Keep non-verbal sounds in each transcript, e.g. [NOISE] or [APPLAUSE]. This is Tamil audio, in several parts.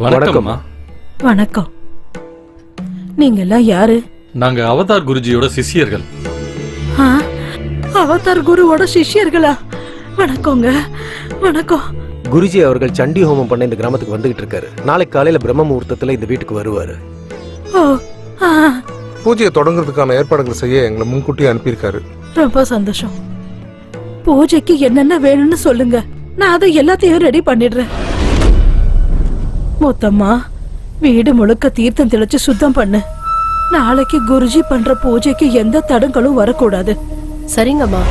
வணக்கம்மா. வணக்கம். நீங்க எல்லாம் யாரு? நாங்க அவதார் குருஜியோட சிஷ்யர்கள். ஆ, அவதார் குருவோட சிஷ்யர்களா? வணக்கங்க. வணக்கம். குருஜி அவர்கள் சண்டி ஹோமம் பண்ண இந்த கிராமத்துக்கு வந்துகிட்டு இருக்காரு. நாளைக்கு காலையில பிரம்ம முகூர்த்தத்துல இந்த வீட்டுக்கு வருவாரு. ஓ ஆ, பூஜையை தொடங்குறதுக்கான ஏற்பாடுகள் செய்ய எங்களை முன்கூட்டியே அனுப்பியிருக்காரு. ரொம்ப சந்தோஷம். பூஜைக்கு என்னென்ன வேணும்னு சொல்லுங்க. நான் அதை எல்லாத்தையும் ரெடி பண்ணிடுறேன். மொத்தமா வீடு முழுக்க தீர்த்தம் தெளிச்சு சுத்தம் பண்ணு. நாளைக்கு குருஜி பண்ற பூஜைக்கு எந்த தடங்களும் வரக்கூடாது. சரிங்கம்மா.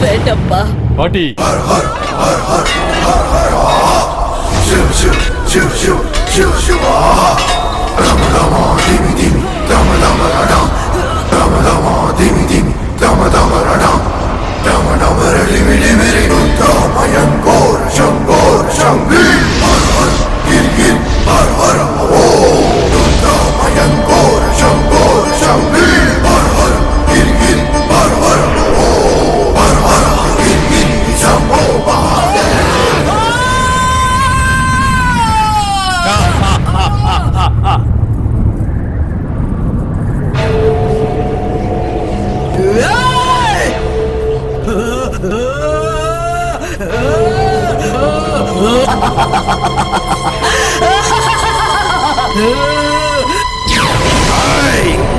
వేటప్పా వాటి శివ శివ శివ శివ శివ శివ రామ రామ దేవి దేవి రామ రామ は [LAUGHS] い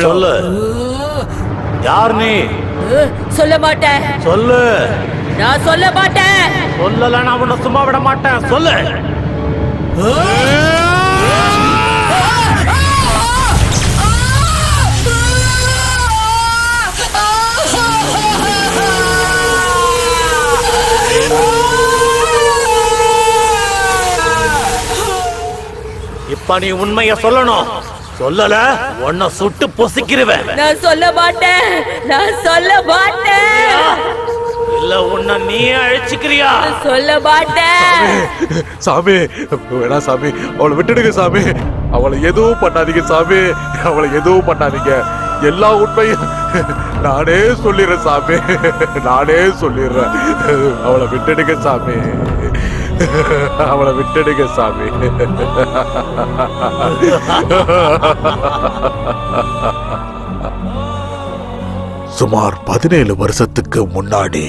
சொல்லு. யார் நீ? சொல்ல மாட்டேன். சொல்லு. நான் சொல்ல மாட்டேன். சொல்லல நான் உன்னை சும்மா விட மாட்டேன். சொல்லு. இப்ப நீ உண்மைய சொல்லணும். சொல்லல உன்னை சுட்டு பொசிக்கிருவேன். நான் சொல்ல மாட்டேன். நான் சொல்ல மாட்டேன். இல்ல உன்னை நீ அழிச்சுக்கிறியா? சொல்ல மாட்டேன். சாமி வேணா சாமி அவளை விட்டுடுங்க சாமி. அவளை எதுவும் பண்ணாதீங்க சாமி. அவளை எதுவும் பண்ணாதீங்க. எல்லா உண்மையும். நானே சொல்லிடுறேன் சாமி. நானே சொல்லிடுறேன். அவளை விட்டுடுங்க சாமி. அவளை விட்டுடுங்க சாமி. சுமார் பதினேழு வருஷத்துக்கு முன்னாடி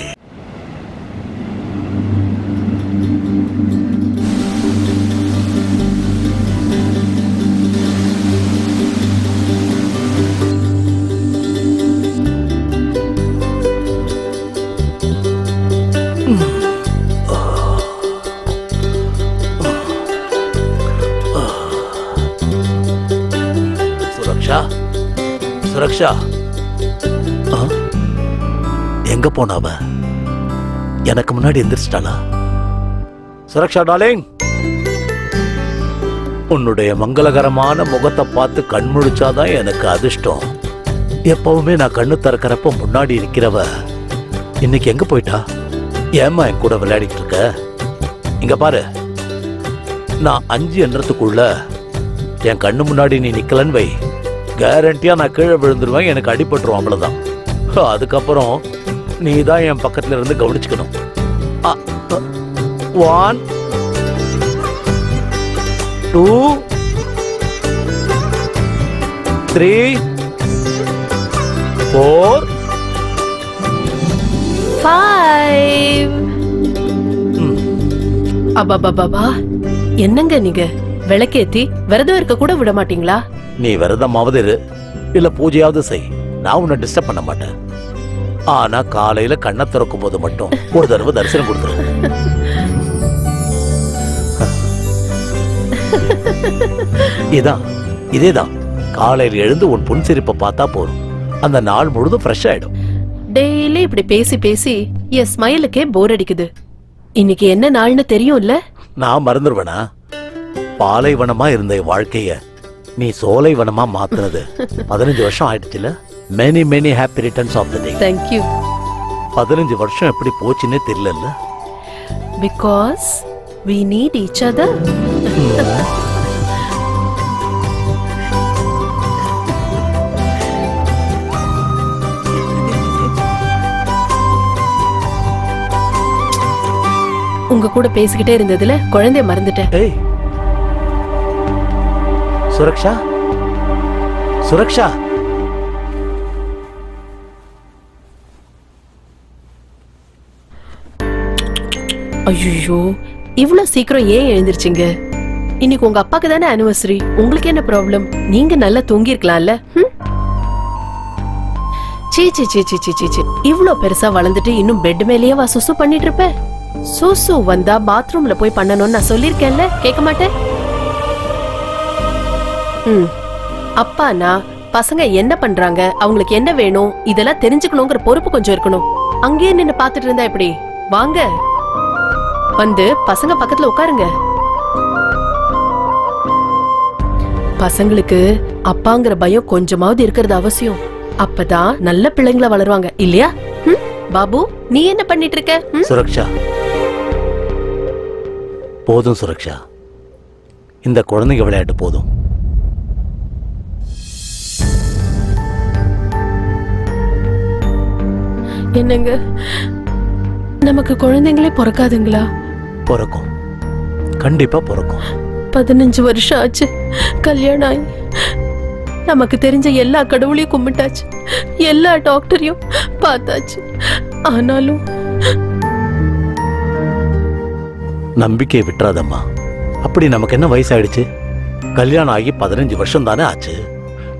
சுரக்ஷா ஆ? எங்க போனாவ எனக்கு முன்னாடி எந்திரிச்சிட்டாளா? சுரக்ஷா டாலிங் உன்னுடைய மங்களகரமான முகத்தை பார்த்து கண் முழிச்சாதான் எனக்கு அதிர்ஷ்டம். எப்பவுமே நான் கண்ணு திறக்கிறப்ப முன்னாடி இருக்கிறவ இன்னைக்கு எங்க போயிட்டா? ஏம்மா என் கூட விளையாடிட்டு இருக்க? இங்க பாரு. நான் அஞ்சு எண்ணத்துக்குள்ள என் கண்ணு முன்னாடி நீ நிக்கலன்னு வை. கேரண்டியா நான் கீழே விழுந்துருவேன். எனக்கு அடிபட்டுரும் அவ்வளவுதான். அதுக்கப்புறம் நீ தான் என் பக்கத்துல இருந்து கவனிச்சுக்கணும் one two three four five அபாபாபாபா என்னங்க நீங்க? விளக்கேத்தி விரதம் இருக்க கூட விட மாட்டீங்களா? நீ விரதமாவது இரு. இல்ல பூஜையாவது செய். நான் உன்னை டிஸ்டர்ப் பண்ண மாட்டேன். ஆனா காலையில கண்ணை திறக்கும் போது மட்டும் ஒரு தடவை தரிசனம் கொடுத்துரு. இதான் இதேதான். காலையில எழுந்து உன் புன்சிரிப்பை பார்த்தா போதும். அந்த நாள் முழுதும் ஃப்ரெஷ் ஆயிடும். டெய்லி இப்படி பேசி பேசி என் ஸ்மைலுக்கே போர் அடிக்குது. இன்னைக்கு என்ன நாள்னு தெரியும்ல? நான் மறந்துடுவேனா பாலைவனமா இருந்த என் வாழ்க்கைய நீ சோலைவனமா மாத்துனது. பதினஞ்சு வருஷம் ஆயிடுச்சுல? Many many happy returns of the day thank you பதினஞ்சு வருஷம் எப்படி போச்சுன்னே தெரியல because we need each other உங்க கூட பேசிக்கிட்டே இருந்ததுல குழந்தைய மறந்துட்டேன். ஏய் சுரக்ஷா? சுரக்ஷா? ஐயோ இவ்ளோ சீக்கிரம் ஏன் எழுந்திருச்சிங்க? இன்னைக்கு உங்க அப்பாக்கு தானே அனிவர்சரி உங்களுக்கு என்ன ப்ராப்ளம் நீங்க நல்லா தூங்கி இருக்கலாம்ல சீ சீ சீ சீ சீ சீ சீ இவ்ளோ பெருசா வளர்ந்துட்டு இன்னும் பெட் மேலேயே வா சுசு பண்ணிட்டு இருப்ப. சுசு வந்தா பாத்ரூம்ல போய் பண்ணணும்னு நான் சொல்லிருக்கேன்ல கேட்க மாட்டேன்? அப்பானா பசங்க என்ன பண்றாங்க? அவங்களுக்கு என்ன வேணும்? இதெல்லாம் தெரிஞ்சுக்கணுங்கிற பொறுப்பு கொஞ்சம் இருக்கணும். அங்கேயே நின்னு பாத்துட்டு இருந்தா எப்படி? வாங்க. வந்து பசங்க பக்கத்துல உட்காருங்க. பசங்களுக்கு அப்பாங்கிற பயம் கொஞ்சமாவது இருக்கிறது அவசியம். அப்பதான் நல்ல பிள்ளைங்களா வளருவாங்க. இல்லையா? பாபு நீ என்ன பண்ணிட்டு இருக்க சுரக்ஷா. போதும் சுரக்ஷா. இந்த குழந்தைங்க விளையாட்டு போதும். என்னங்க? நமக்கு குழந்தைங்களே பிறக்காதுங்களா? பிறக்கும். கண்டிப்பா பிறக்கும். பதினஞ்சு வருஷம் ஆச்சு. கல்யாணம் ஆகி. நமக்கு தெரிஞ்ச எல்லா கடவுளையும் கும்பிட்டாச்சு. எல்லா டாக்டரையும் பார்த்தாச்சு. ஆனாலும் நம்பிக்கையை விட்டுறாதம்மா. அப்படி நமக்கு என்ன வயசாயிடுச்சு? கல்யாணம் ஆகி பதினஞ்சு வருஷம் தானே ஆச்சு.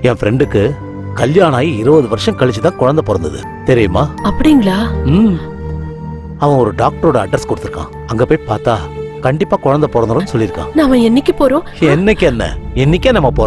என் ஃப்ரெண்டுக்கு கல்யாணம் ஆகி இருபது வருஷம் கழிச்சு தான் குழந்தை பிறந்தது. தெரியுமா? அப்படிங்களா? ம். அவன் ஒரு டாக்டரோட அட்ரஸ் கொடுத்துருக்கான். அங்க போய் பார்த்தா கண்டிப்பா குழந்தை பிறந்துரும் சொல்லியிருக்கான். நாம என்னைக்கு போறோம்? என்னைக்கு என்ன? என்னைக்கே நம்ம போறோம்.